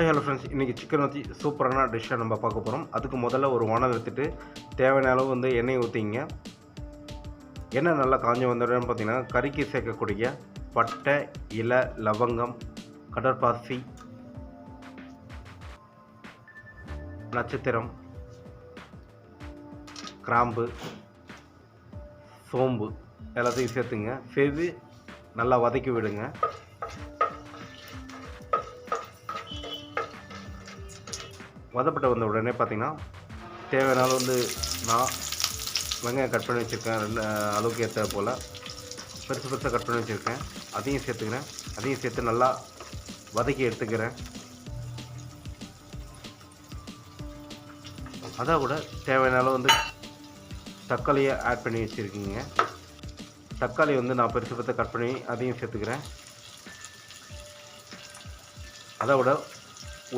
Hi hello friends இன்றைக்கி chicken வச்சு சூப்பரான டிஷ்ஷாக நம்ம பார்க்க போகிறோம் அதுக்கு முதல்ல ஒரு வானல் எடுத்துட்டு தேவையான அளவு வந்து எண்ணெய் ஊற்றிங்க எண்ணெய் நல்லா காஞ்சி வந்தோடனே பார்த்தீங்கன்னா கறிக்கு சேர்க்கக்கூடிய பட்டை இலை லவங்கம் கடற்பாசி நட்சத்திரம் கிராம்பு சோம்பு எல்லாத்தையும் சேர்த்துங்க. சேர்த்து நல்லா வதக்கி விடுங்க. வதப்பட்ட வந்த உடனே பார்த்திங்கன்னா தேவையான வந்து நான் வெங்காயம் கட் பண்ணி வச்சுருக்கேன். ரெண்டு அளவுக்கு ஏற்ற போல். பெருசு பெருசாக கட் பண்ணி வச்சுருக்கேன். அதையும் சேர்த்துக்கிறேன். அதையும் சேர்த்து நல்லா வதக்கி எடுத்துக்கிறேன். அதை கூட தேவையான அளவு வந்து தக்காளியை ஆட் பண்ணி வச்சுருக்கீங்க. தக்காளி வந்து நான் பெருசு பெருசாக கட் பண்ணி அதையும் சேர்த்துக்கிறேன். அதை விட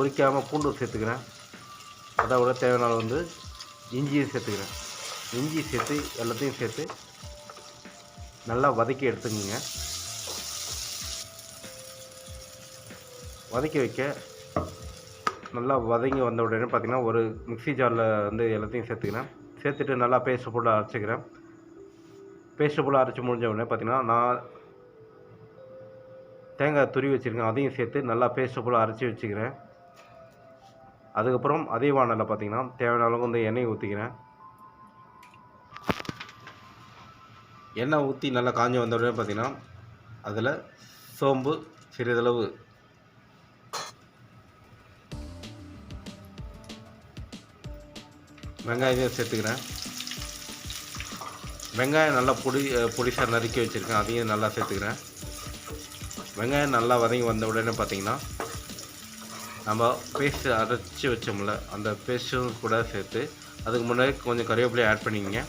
உரிக்காமல் பூண்டு சேர்த்துக்கிறேன். அதை விட தேவையான வந்து இஞ்சியும் சேர்த்துக்கிறேன். இஞ்சி சேர்த்து எல்லாத்தையும் சேர்த்து நல்லா வதக்கி எடுத்துக்கோங்க. வதக்கி வைக்க நல்லா வதங்கி வந்த உடனே பார்த்திங்கன்னா ஒரு மிக்ஸி ஜாரில் வந்து எல்லாத்தையும் சேர்த்துக்கிறேன். சேர்த்துட்டு நல்லா பேஸ்ட் போட்டு அரைச்சிக்கிறேன். பேஸ்ட் போட்டு அரைச்சி முடிஞ்ச உடனே பார்த்திங்கன்னா நான் தேங்காய் துருவி வச்சுருக்கேன். அதையும் சேர்த்து நல்லா பேஸ்ட் போல் அரைச்சி வச்சுக்கிறேன். அதுக்கப்புறம் அதே வானலில் பார்த்தீங்கன்னா தேவையான அளவுக்கு வந்து எண்ணெய் ஊற்றிக்கிறேன் எண்ணெய் ஊற்றி நல்லா காஞ்சி வந்த உடனே பார்த்தீங்கன்னா அதில் சோம்பு சிறிதளவு வெங்காயத்தையும் சேர்த்துக்கிறேன். வெங்காயம் நல்லா பொடி பொடிசாக நறுக்கி வச்சுருக்கேன். அதையும் நல்லா சேர்த்துக்கிறேன். வெங்காயம் நல்லா வதங்கி வந்த உடனே பார்த்தீங்கன்னா நம்ம பேஸ்ட் அரைச்சி வச்சோம்ல அந்த பேஸ்ட்டும் கூட சேர்த்து அதுக்கு முன்னாடி கொஞ்சம் கறிவேப்பிலையை ஆட் பண்ணிக்கங்க.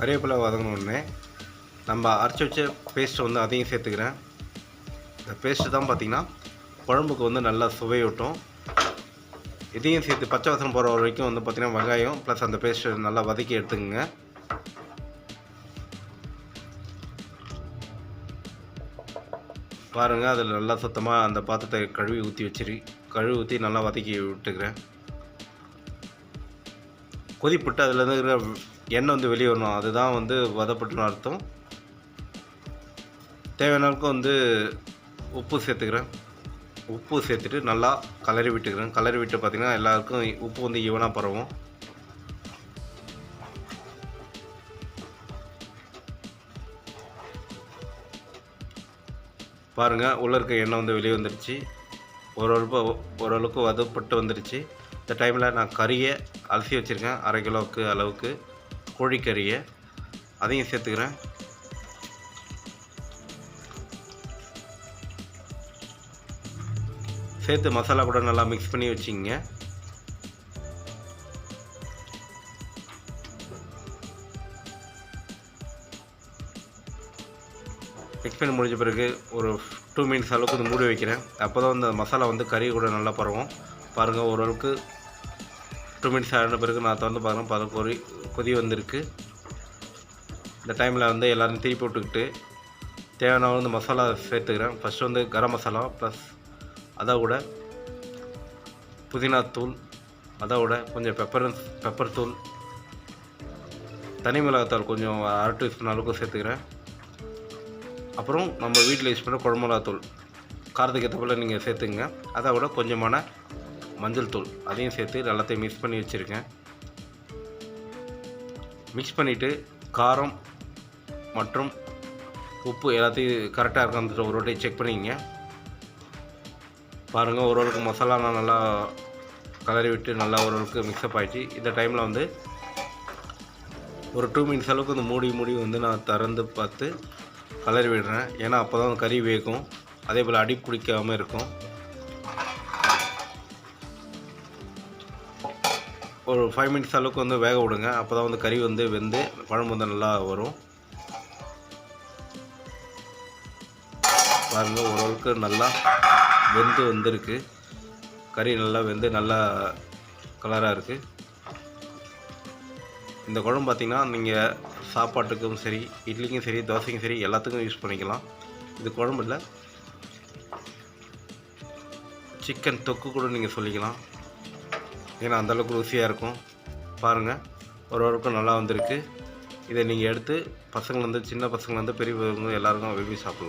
கறிவேப்பிலை வதங்கினோடனே நம்ம அரைச்சி வச்ச பேஸ்ட்டை வந்து அதையும் சேர்த்துக்கிறேன். இந்த பேஸ்ட்டு தான் பார்த்திங்கன்னா குழம்புக்கு வந்து நல்லா சுவையூட்டும். இதையும் சேர்த்து பச்சை வசனம் போகிற வரைக்கும் வந்து பார்த்திங்கன்னா வெங்காயம் ப்ளஸ் அந்த பேஸ்ட்டு நல்லா வதக்கி எடுத்துக்கோங்க. பாருங்கள் அதில் நல்லா சுத்தமாக அந்த பாத்திரத்தை கழுவி ஊற்றி வச்சிரு கழுவி ஊற்றி நல்லா வதக்கி விட்டுக்கிறேன். கொதிப்பட்டு அதுலேருந்து இருக்கிற எண்ணெய் வந்து வெளியே வரணும். அதுதான் வந்து வதப்பட்டுன்னு அர்த்தம். தேவையான அளவுக்கு வந்து உப்பு சேர்த்துக்கிறேன். உப்பு சேர்த்துட்டு நல்லா கலரி விட்டுக்கிறேன். கலரி விட்டு பார்த்திங்கன்னா எல்லாருக்கும் உப்பு வந்து ஈவனாக பரவும். பாருங்கள் உள்ளே இருக்க எண்ணெய் வந்து வெளியே வந்துடுச்சு ஓரளவுக்கு ஓரளவுக்கு வதப்பட்டு வந்துடுச்சு இந்த டைமில் நான் கறியை அலசி வச்சுருக்கேன். அரை கிலோவுக்கு அளவுக்கு. கோழிக்கறியை. அதையும் சேர்த்துக்கிறேன். சேர்த்து மசாலா கூட நல்லா மிக்ஸ் பண்ணி வச்சுங்க. மிக்ஸ் பண்ணி முடிஞ்ச பிறகு ஒரு டூ மினிட்ஸ் அளவுக்கு வந்து மூடி வைக்கிறேன். அப்போ தான் வந்து அந்த மசாலா வந்து கறி கூட நல்லா பரவும். பாருங்கள் ஓரளவுக்கு டூ மினிட்ஸ் ஆன பிறகு நான் திறந்து பார்க்குறேன். பாருங்கள் கொதி கொதி வந்திருக்கு. இந்த டைமில் வந்து எல்லோரும் திருப்பி விட்டுக்கிட்டு தேவையான வந்து மசாலா சேர்த்துக்கிறேன். ஃபஸ்ட்டு வந்து கரம் மசாலா ப்ளஸ் அதை விட புதினா தூள் அதை விட கொஞ்சம் பெப்பர் பெப்பர் தூள். தனி மிளகாத்தூள் கொஞ்சம் அரை டீஸ்பூன் அளவுக்கு சேர்த்துக்கிறேன். அப்புறம் நம்ம வீட்டில் யூஸ் பண்ணுற குழம்புலாத்தூள் காரத்துக்கு ஏற்ற போல் நீங்கள் சேர்த்துங்க அதை விட கொஞ்சமான மஞ்சள் தூள். அதையும் சேர்த்து எல்லாத்தையும் மிக்ஸ் பண்ணி வச்சுருக்கேன். மிக்ஸ் பண்ணிவிட்டு காரம் மற்றும் உப்பு எல்லாத்தையும் கரெக்டாக இருக்கான்னு ஒரு வாட்டி செக் பண்ணிக்கங்க. பாருங்கள் ஓரளவுக்கு மசாலாலாம் நல்லா கலரி விட்டு நல்லா ஓரளவுக்கு மிக்ஸ்அப் ஆகிடுச்சு இந்த டைமில் வந்து ஒரு டூ மினிட்ஸ் அளவுக்கு இந்த மூடி மூடி வந்து நான் திறந்து பார்த்து கலரி விடுறேன். ஏன்னா அப்போ தான் கறி வேகும். அதே போல் அடி பிடிக்காமல் இருக்கும். ஒரு ஃபைவ் மினிட்ஸ் அளவுக்கு வந்து வேக விடுங்க. அப்போ தான் வந்து கறி வந்து வெந்து குழம்பு வந்து நல்லா வரும். பாருங்கள் ஓரளவுக்கு நல்லா வெந்து வந்திருக்கு. கறி நல்லா வெந்து நல்லா கலராக இருக்குது இந்த குழம்பு பார்த்திங்கன்னா நீங்கள் சாப்பாட்டுக்கும் சரி இட்லிக்கும் சரி தோசைக்கும் சரி எல்லாத்துக்கும் யூஸ் பண்ணிக்கலாம். இது குழம்பு இல்லை. சிக்கன் தொக்கு கூட நீங்கள் சொல்லிக்கலாம். ஏன்னா அந்தளவுக்கு ருசியாக இருக்கும். பாருங்கள் ஒரு ஒருக்கும் நல்லா வந்திருக்கு. இதை நீங்கள் எடுத்து பசங்க வந்து சின்ன பசங்க வந்து பெரியவங்க எல்லாருக்கும் விரும்பி சாப்பிடுவோம்